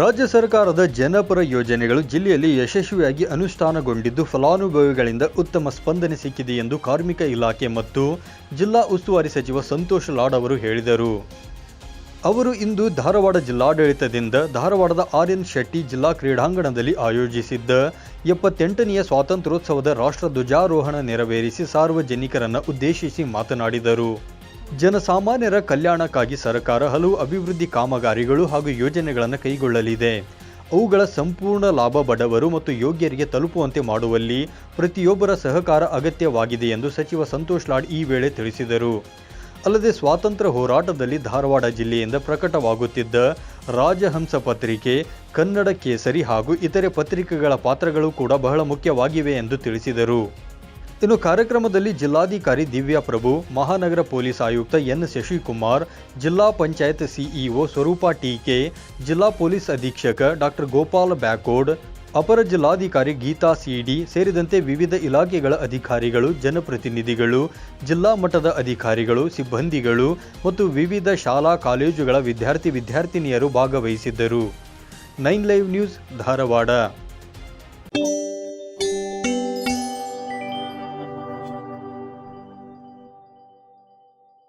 ರಾಜ್ಯ ಸರ್ಕಾರದ ಜನಪರ ಯೋಜನೆಗಳು ಜಿಲ್ಲೆಯಲ್ಲಿ ಯಶಸ್ವಿಯಾಗಿ ಅನುಷ್ಠಾನಗೊಂಡಿದ್ದು, ಫಲಾನುಭವಿಗಳಿಂದ ಉತ್ತಮ ಸ್ಪಂದನೆ ಸಿಕ್ಕಿದೆ ಎಂದು ಕಾರ್ಮಿಕ ಇಲಾಖೆ ಮತ್ತು ಜಿಲ್ಲಾ ಉಸ್ತುವಾರಿ ಸಚಿವ ಸಂತೋಷ್ ಲಾಡ್ ಅವರು ಹೇಳಿದರು. ಅವರು ಇಂದು ಧಾರವಾಡ ಜಿಲ್ಲಾಡಳಿತದಿಂದ ಧಾರವಾಡದ ಆರ್ ಎನ್ ಶೆಟ್ಟಿ ಜಿಲ್ಲಾ ಕ್ರೀಡಾಂಗಣದಲ್ಲಿ ಆಯೋಜಿಸಿದ್ದ ಎಪ್ಪತ್ತೆಂಟನೆಯ ಸ್ವಾತಂತ್ರ್ಯೋತ್ಸವದ ರಾಷ್ಟ್ರ ಧ್ವಜಾರೋಹಣ ನೆರವೇರಿಸಿ ಸಾರ್ವಜನಿಕರನ್ನು ಉದ್ದೇಶಿಸಿ ಮಾತನಾಡಿದರು. ಜನಸಾಮಾನ್ಯರ ಕಲ್ಯಾಣಕ್ಕಾಗಿ ಸರ್ಕಾರ ಹಲವು ಅಭಿವೃದ್ಧಿ ಕಾಮಗಾರಿಗಳು ಹಾಗೂ ಯೋಜನೆಗಳನ್ನು ಕೈಗೊಳ್ಳಲಿದೆ. ಅವುಗಳ ಸಂಪೂರ್ಣ ಲಾಭ ಬಡವರು ಮತ್ತು ಯೋಗ್ಯರಿಗೆ ತಲುಪುವಂತೆ ಮಾಡುವಲ್ಲಿ ಪ್ರತಿಯೊಬ್ಬರ ಸಹಕಾರ ಅಗತ್ಯವಾಗಿದೆ ಎಂದು ಸಚಿವ ಸಂತೋಷ್ ಲಾಡ್ ಈ ವೇಳೆ ತಿಳಿಸಿದರು. ಅಲ್ಲದೆ ಸ್ವಾತಂತ್ರ್ಯ ಹೋರಾಟದಲ್ಲಿ ಧಾರವಾಡ ಜಿಲ್ಲೆಯಿಂದ ಪ್ರಕಟವಾಗುತ್ತಿದ್ದ ರಾಜಹಂಸ ಪತ್ರಿಕೆ, ಕನ್ನಡ ಕೇಸರಿ ಹಾಗೂ ಇತರೆ ಪತ್ರಿಕೆಗಳ ಪಾತ್ರಗಳು ಕೂಡ ಬಹಳ ಮುಖ್ಯವಾಗಿವೆ ಎಂದು ತಿಳಿಸಿದರು. ಇನ್ನು ಕಾರ್ಯಕ್ರಮದಲ್ಲಿ ಜಿಲ್ಲಾಧಿಕಾರಿ ದಿವ್ಯಾ ಪ್ರಭು, ಮಹಾನಗರ ಪೊಲೀಸ್ ಆಯುಕ್ತ ಎನ್ ಶಶಿಕುಮಾರ್, ಜಿಲ್ಲಾ ಪಂಚಾಯತ್ ಸಿಇಒ ಸ್ವರೂಪ ಟಿಕೆ ಜಿಲ್ಲಾ ಪೊಲೀಸ್ ಅಧೀಕ್ಷಕ ಡಾಕ್ಟರ್ ಗೋಪಾಲ್ ಬ್ಯಾಕೋಡ್, ಅಪರ ಜಿಲ್ಲಾಧಿಕಾರಿ ಗೀತಾ ಸಿಡಿ ಸೇರಿದಂತೆ ವಿವಿಧ ಇಲಾಖೆಗಳ ಅಧಿಕಾರಿಗಳು, ಜನಪ್ರತಿನಿಧಿಗಳು, ಜಿಲ್ಲಾ ಮಟ್ಟದ ಅಧಿಕಾರಿಗಳು, ಸಿಬ್ಬಂದಿಗಳು ಮತ್ತು ವಿವಿಧ ಶಾಲಾ, ಕಾಲೇಜುಗಳ ವಿದ್ಯಾರ್ಥಿ ವಿದ್ಯಾರ್ಥಿನಿಯರು ಭಾಗವಹಿಸಿದ್ದರು. Nine live news Dharwad.